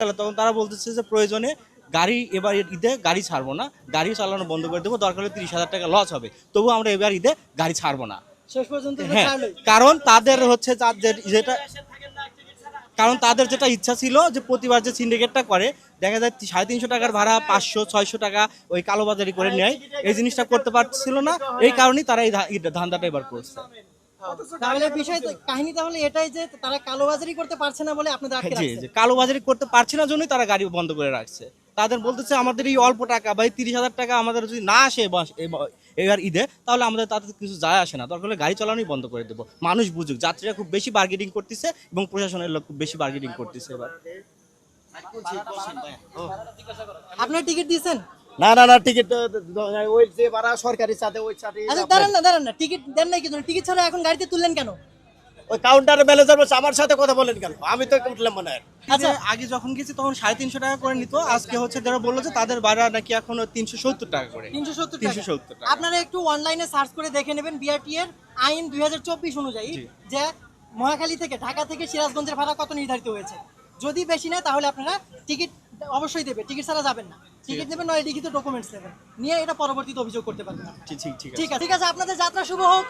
তখন তারা বলতেছে যে প্রয়োজনে গাড়ি এবার ঈদে গাড়ি ছাড়বো না গাড়ি চালানো বন্ধ করে দেবো দরকার হলে তিরিশ হাজার টাকা লস হবে। তবু আমরা এবার ঈদে গাড়ি ছাড়বো না। শেষ পর্যন্ত হ্যাঁ কারণ তাদের হচ্ছে যেটা কারণ তাদের যেটা ইচ্ছা ছিল যে প্রতিবার যে সিন্ডিকেটটা করে দেখা যায় সাড়ে তিনশো টাকার ভাড়া পাঁচশো ছয়শো টাকা ওই কালোবাজারি করে নেয়। এই জিনিসটা করতে পারছিল না এই কারণেই তারা এই ধান্দাটা এবার করছে। তাহলে বিষয় কাহিনী তাহলে এটাই যে তারা কালোবাজারি করতে পারছে না বলে আপনাদের আটকে রাখছে। কালোবাজারি করতে পারছে না জন্যই তারা গাড়ি বন্ধ করে রাখছে। তাদের বলতেছে আমাদের এই অল্প টাকা বা এই তিরিশ হাজার টাকা আমাদের যদি না আসে এবার- ঈদে তাহলে আমাদের তাতে কিছু যায় আসে না। দরকার হলে গাড়ি চালানোই বন্ধ করে দেবো। মানুষ বুঝুক যাত্রীরা খুব বেশি বার্গেনিং করতেছে এবং প্রশাসনের লোক খুব বেশি বার্গেনিং করতেছে এবার। আপনার টিকিট দিয়েছেন? না না না টিকিট ওই যে ভাড়া সরকারি সাথে ওই সাথে আচ্ছা দাঁড়ান না দাঁড়ান না টিকিট দেন নাই কি জন্য টিকিট ছাড়া এখন গাড়িতে তুললেন কেন? ওই কাউন্টারের ম্যানেজার বলছে আমার সাথে কথা বলেন কেন? আমি তো উঠলাম মনে হয়। আচ্ছা আগে যখন গেছি তখন সাড়ে তিনশো টাকা করে নিত আজকে হচ্ছে যারা বলল যে তাদের ভাড়া নাকি এখন তিনশো সত্তর টাকা করে। তিনশো সত্তর তিনশো সত্তর টাকা। আপনারা একটু অনলাইনে সার্চ করে দেখে নেবেন বিআরটি এর আইন দুই হাজার চব্বিশ অনুযায়ী যে মহাখালী থেকে ঢাকা থেকে সিরাজগঞ্জের ভাড়া কত নির্ধারিত হয়েছে। যদি বেশি নেয় তাহলে আপনারা টিকিট অবশ্যই দেবে টিকিট ছাড়া যাবেন না। টিকিট নেবেন নয় লিখিত ডকুমেন্টস দেবেন নিয়ে এটা পরবর্তীতে অভিযোগ করতে পারবেন আপনারা। ঠিক ঠিক ঠিক আছে। ঠিক আছে ঠিক আছে আপনাদের যাত্রা শুভ হোক।